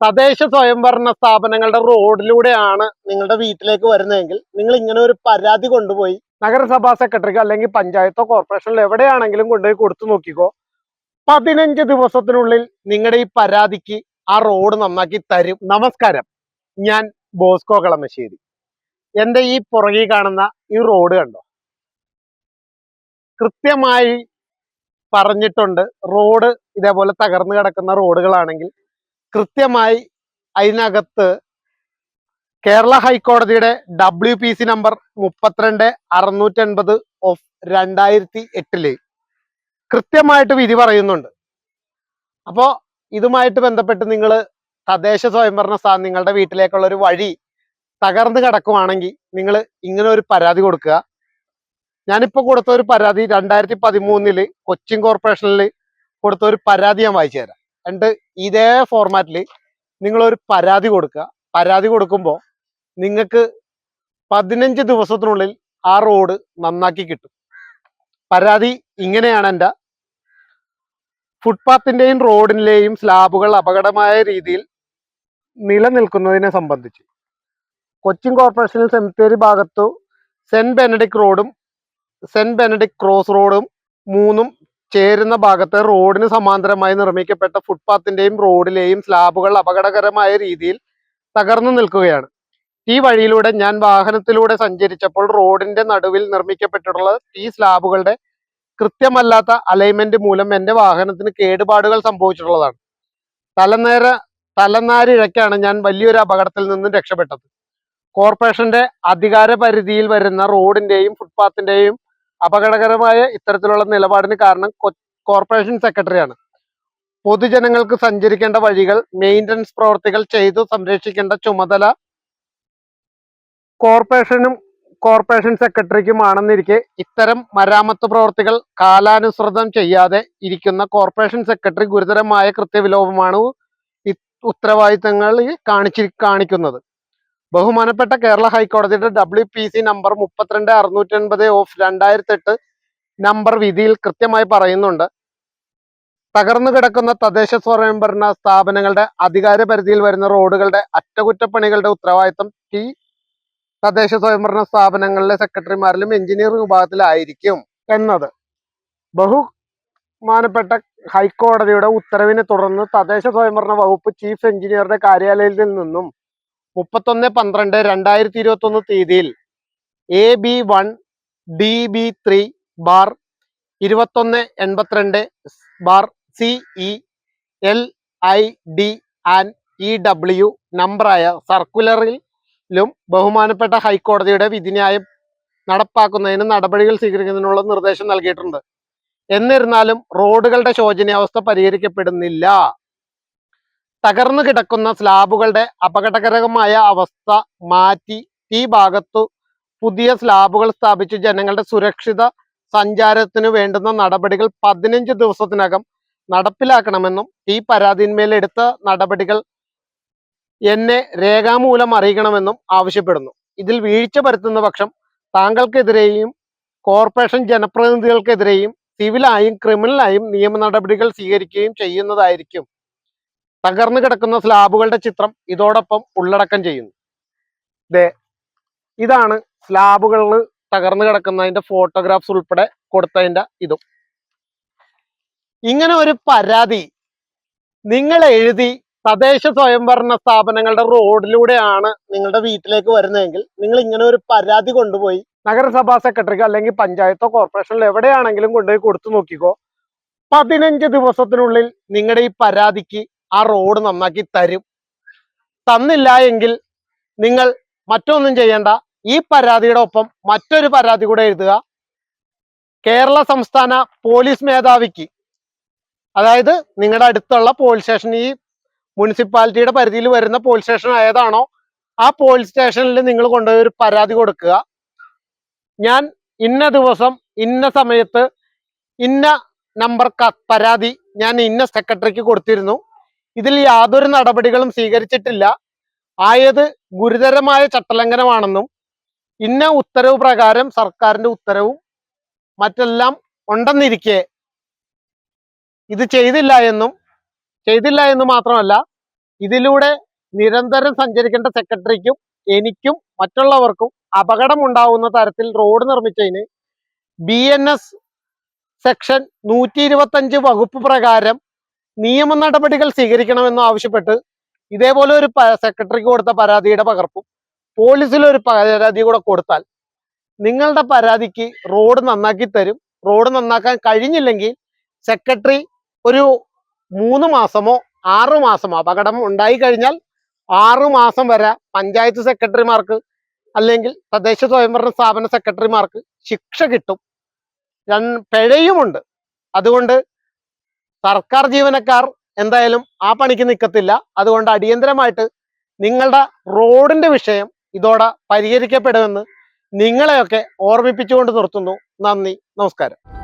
തദ്ദേശ സ്വയംഭരണ സ്ഥാപനങ്ങളുടെ റോഡിലൂടെയാണ് നിങ്ങളുടെ വീട്ടിലേക്ക് വരുന്നതെങ്കിൽ നിങ്ങൾ ഇങ്ങനെ ഒരു പരാതി കൊണ്ടുപോയി നഗരസഭാ സെക്രട്ടറിക്ക് അല്ലെങ്കിൽ പഞ്ചായത്തോ കോർപ്പറേഷനിലോ എവിടെയാണെങ്കിലും കൊണ്ടുപോയി കൊടുത്തു നോക്കിക്കോ. പതിനഞ്ച് ദിവസത്തിനുള്ളിൽ നിങ്ങളുടെ ഈ പരാതിക്ക് ആ റോഡ് നന്നാക്കി തരും. നമസ്കാരം. ഞാൻ ബോസ്കോ കളമശ്ശേരി. എന്റെ ഈ പുറകിൽ കാണുന്ന ഈ റോഡ് കണ്ടോ? കൃത്യമായി പറഞ്ഞിട്ടുണ്ട് റോഡ് ഇതേപോലെ തകർന്നു കിടക്കുന്ന റോഡുകളാണെങ്കിൽ കൃത്യമായി അതിനകത്ത് കേരള ഹൈക്കോടതിയുടെ ഡബ്ല്യു പി സി നമ്പർ മുപ്പത്തിരണ്ട് അറുന്നൂറ്റി എൺപത് ഓഫ് രണ്ടായിരത്തി എട്ടിൽ കൃത്യമായിട്ട് വിധി പറയുന്നുണ്ട്. അപ്പോ ഇതുമായിട്ട് ബന്ധപ്പെട്ട് നിങ്ങൾ തദ്ദേശ സ്വയംഭരണ സ്ഥാനം നിങ്ങളുടെ വീട്ടിലേക്കുള്ള ഒരു വഴി തകർന്നു കിടക്കുവാണെങ്കിൽ നിങ്ങൾ ഇങ്ങനെ ഒരു പരാതി കൊടുക്കുക. ഞാനിപ്പോ കൊടുത്ത ഒരു പരാതി രണ്ടായിരത്തി പതിമൂന്നിൽ കൊച്ചിൻ കോർപ്പറേഷനിൽ കൊടുത്ത ഒരു പരാതി ഞാൻ വായിച്ചു തരാം. എന്നിട്ട് ഇതേ ഫോർമാറ്റിൽ നിങ്ങളൊരു പരാതി കൊടുക്കുക. പരാതി കൊടുക്കുമ്പോൾ നിങ്ങൾക്ക് പതിനഞ്ച് ദിവസത്തിനുള്ളിൽ ആ റോഡ് നന്നാക്കി കിട്ടും. പരാതി ഇങ്ങനെയാണ് എന്റെ. ഫുട്പാത്തിന്റെയും റോഡിന്റെയും സ്ലാബുകൾ അപകടമായ രീതിയിൽ നിലനിൽക്കുന്നതിനെ സംബന്ധിച്ച്. കൊച്ചിൻ കോർപ്പറേഷനിൽ സെമിത്തേരി ഭാഗത്തു സെന്റ് ബെനഡിക് റോഡും സെന്റ് ബെനഡിക് ക്രോസ് റോഡും മൂന്നും ചേരുന്ന ഭാഗത്ത് റോഡിന് സമാന്തരമായി നിർമ്മിക്കപ്പെട്ട ഫുട്പാത്തിന്റെയും റോഡിലെയും സ്ലാബുകൾ അപകടകരമായ രീതിയിൽ തകർന്നു നിൽക്കുകയാണ്. ഈ വഴിയിലൂടെ ഞാൻ വാഹനത്തിലൂടെ സഞ്ചരിച്ചപ്പോൾ റോഡിന്റെ നടുവിൽ നിർമ്മിക്കപ്പെട്ടിട്ടുള്ള ഈ സ്ലാബുകളുടെ കൃത്യമല്ലാത്ത അലൈൻമെന്റ് മൂലം എന്റെ വാഹനത്തിന് കേടുപാടുകൾ സംഭവിച്ചിട്ടുള്ളതാണ്. തലനേര തലനാരിഴയ്ക്കാണ് ഞാൻ വലിയൊരു അപകടത്തിൽ നിന്നും രക്ഷപ്പെട്ടത്. കോർപ്പറേഷന്റെ അധികാര പരിധിയിൽ വരുന്ന റോഡിന്റെയും ഫുട്പാത്തിന്റെയും അപകടകരമായ ഇത്തരത്തിലുള്ള നിലപാടിന് കാരണം കോർപ്പറേഷൻ സെക്രട്ടറിയാണ് പൊതുജനങ്ങൾക്ക് സഞ്ചരിക്കേണ്ട വഴികൾ മെയിന്റനൻസ് പ്രവർത്തികൾ ചെയ്തു സംരക്ഷിക്കേണ്ട ചുമതല കോർപ്പറേഷനും കോർപ്പറേഷൻ സെക്രട്ടറിക്കുമാണെന്നിരിക്കെ ഇത്തരം മരാമത്ത് പ്രവർത്തികൾ കാലാനുസൃതം ചെയ്യാതെ ഇരിക്കുന്ന കോർപ്പറേഷൻ സെക്രട്ടറി ഗുരുതരമായ കൃത്യവിലോപമാണ് ഉത്തരവാദിത്തങ്ങൾ കാണിച്ചി കാണിക്കുന്നത്. ബഹുമാനപ്പെട്ട കേരള ഹൈക്കോടതിയുടെ ഡബ്ല്യു പി സി നമ്പർ മുപ്പത്തിരണ്ട് അറുന്നൂറ്റി എൺപത് ഓഫ് രണ്ടായിരത്തി എട്ട് നമ്പർ വിധിയിൽ കൃത്യമായി പറയുന്നുണ്ട്. തകർന്നു കിടക്കുന്ന തദ്ദേശ സ്വയംഭരണ സ്ഥാപനങ്ങളുടെ അധികാര പരിധിയിൽ വരുന്ന റോഡുകളുടെ അറ്റകുറ്റപ്പണികളുടെ ഉത്തരവാദിത്തം ടി തദ്ദേശ സ്വയംഭരണ സ്ഥാപനങ്ങളിലെ സെക്രട്ടറിമാരിലും എഞ്ചിനീയറിംഗ് വിഭാഗത്തിലായിരിക്കും എന്നത്. ബഹുമാനപ്പെട്ട ഹൈക്കോടതിയുടെ ഉത്തരവിനെ തുടർന്ന് തദ്ദേശ സ്വയംഭരണ വകുപ്പ് ചീഫ് എഞ്ചിനീയറുടെ കാര്യാലയത്തിൽ നിന്നും മുപ്പത്തൊന്ന് പന്ത്രണ്ട് രണ്ടായിരത്തി ഇരുപത്തി ഒന്ന് തീയതിയിൽ A B one D B three bar ഇരുപത്തൊന്ന് എൺപത്തിരണ്ട് bar C E L I D and E W നമ്പറായ സർക്കുലറിലും ബഹുമാനപ്പെട്ട ഹൈക്കോടതിയുടെ വിധിന്യായം നടപ്പാക്കുന്നതിന് നടപടികൾ സ്വീകരിക്കുന്നതിനുള്ള നിർദ്ദേശം നൽകിയിട്ടുണ്ട്. എന്നിരുന്നാലും റോഡുകളുടെ ശോചനീയാവസ്ഥ പരിഹരിക്കപ്പെടുന്നില്ല. തകർന്നു കിടക്കുന്ന സ്ലാബുകളുടെ അപകടകരമായ അവസ്ഥ മാറ്റി ഈ ഭാഗത്തു പുതിയ സ്ലാബുകൾ സ്ഥാപിച്ച്. ജനങ്ങളുടെ സുരക്ഷിത സഞ്ചാരത്തിന് വേണ്ടുന്ന നടപടികൾ പതിനഞ്ച് ദിവസത്തിനകം നടപ്പിലാക്കണമെന്നും ഈ പരാതിന്മേൽ എടുത്ത നടപടികൾ എന്നെ രേഖാമൂലം അറിയിക്കണമെന്നും ആവശ്യപ്പെടുന്നു. ഇതിൽ വീഴ്ച വരുത്തുന്ന പക്ഷം താങ്കൾക്കെതിരെയും കോർപ്പറേഷൻ ജനപ്രതിനിധികൾക്കെതിരെയും സിവിലായും ക്രിമിനലായും നിയമ നടപടികൾ സ്വീകരിക്കുകയും ചെയ്യുന്നതായിരിക്കും. തകർന്നു കിടക്കുന്ന സ്ലാബുകളുടെ ചിത്രം ഇതോടൊപ്പം ഉള്ളടക്കം ചെയ്യുന്നു. ദേ ഇതാണ് സ്ലാബുകളിൽ തകർന്നു കിടക്കുന്നതിന്റെ ഫോട്ടോഗ്രാഫ്സ് ഉൾപ്പെടെ കൊടുത്തതിന്റെ ഇതും. ഇങ്ങനെ ഒരു പരാതി നിങ്ങൾ എഴുതി തദ്ദേശ സ്വയംഭരണ സ്ഥാപനങ്ങളുടെ റോഡിലൂടെയാണ് നിങ്ങളുടെ വീട്ടിലേക്ക് വരുന്നതെങ്കിൽ നിങ്ങൾ ഇങ്ങനെ ഒരു പരാതി കൊണ്ടുപോയി നഗരസഭാ സെക്രട്ടറിക്ക് അല്ലെങ്കിൽ പഞ്ചായത്തോ കോർപ്പറേഷനിലോ എവിടെയാണെങ്കിലും കൊണ്ടുപോയി കൊടുത്തു നോക്കിക്കോ. പതിനഞ്ച് ദിവസത്തിനുള്ളിൽ നിങ്ങളുടെ ഈ പരാതിക്ക് ആ റോഡ് നന്നാക്കി തരും. തന്നില്ല എങ്കിൽ നിങ്ങൾ മറ്റൊന്നും ചെയ്യേണ്ട. ഈ പരാതിയുടെ ഒപ്പം മറ്റൊരു പരാതി കൂടെ എഴുതുക. കേരള സംസ്ഥാന പോലീസ് മേധാവിക്ക് അതായത് നിങ്ങളുടെ അടുത്തുള്ള പോലീസ് സ്റ്റേഷൻ ഈ മുനിസിപ്പാലിറ്റിയുടെ പരിധിയിൽ വരുന്ന പോലീസ് സ്റ്റേഷൻ ആയതാണോ? ആ പോലീസ് സ്റ്റേഷനിൽ നിങ്ങൾ കൊണ്ടുപോയി ഒരു പരാതി കൊടുക്കുക. ഞാൻ ഇന്ന ദിവസം ഇന്ന സമയത്ത് ഇന്ന നമ്പർ പരാതി ഞാൻ ഇന്ന സെക്രട്ടറിക്ക് കൊടുത്തിരുന്നു. ഇതിൽ യാതൊരു നടപടികളും സ്വീകരിച്ചിട്ടില്ല. ആയത് ഗുരുതരമായ ചട്ടലംഘനമാണെന്നും ഇന്ന ഉത്തരവ് പ്രകാരം സർക്കാരിന്റെ ഉത്തരവും മറ്റെല്ലാം ഉണ്ടെന്നിരിക്കെ ഇത് ചെയ്തില്ല എന്നും ചെയ്തില്ല എന്ന് മാത്രമല്ല ഇതിലൂടെ നിരന്തരം സഞ്ചരിക്കേണ്ട സെക്രട്ടറിക്കും എനിക്കും മറ്റുള്ളവർക്കും അപകടം ഉണ്ടാവുന്ന തരത്തിൽ റോഡ് നിർമ്മിച്ചതിന് ബി സെക്ഷൻ നൂറ്റി ഇരുപത്തഞ്ച് വകുപ്പ് പ്രകാരം നിയമ നടപടികൾ സ്വീകരിക്കണമെന്ന് ആവശ്യപ്പെട്ട് ഇതേപോലെ ഒരു സെക്രട്ടറിക്ക് കൊടുത്ത പരാതിയുടെ പകർപ്പും പോലീസിൽ ഒരു പരാതി കൂടെ കൊടുത്താൽ നിങ്ങളുടെ പരാതിക്ക് റോഡ് നന്നാക്കി തരും. റോഡ് നന്നാക്കാൻ കഴിഞ്ഞില്ലെങ്കിൽ സെക്രട്ടറി ഒരു മൂന്ന് മാസമോ ആറു മാസമോ അപകടം ഉണ്ടായി കഴിഞ്ഞാൽ ആറു മാസം വരെ പഞ്ചായത്ത് സെക്രട്ടറിമാർക്ക് അല്ലെങ്കിൽ തദ്ദേശ സ്വയംഭരണ സ്ഥാപന സെക്രട്ടറിമാർക്ക് ശിക്ഷ കിട്ടും. പിഴയുമുണ്ട്. അതുകൊണ്ട് സർക്കാർ ജീവനക്കാർ എന്തായാലും ആ പണിക്ക് നിൽക്കത്തില്ല അതുകൊണ്ട് അടിയന്തരമായിട്ട് നിങ്ങളുടെ റോഡിന്റെ വിഷയം ഇതോടെ പരിഹരിക്കപ്പെടുമെന്ന് നിങ്ങളെയൊക്കെ ഓർമ്മിപ്പിച്ചുകൊണ്ട് നിർത്തുന്നു. നന്ദി. നമസ്കാരം.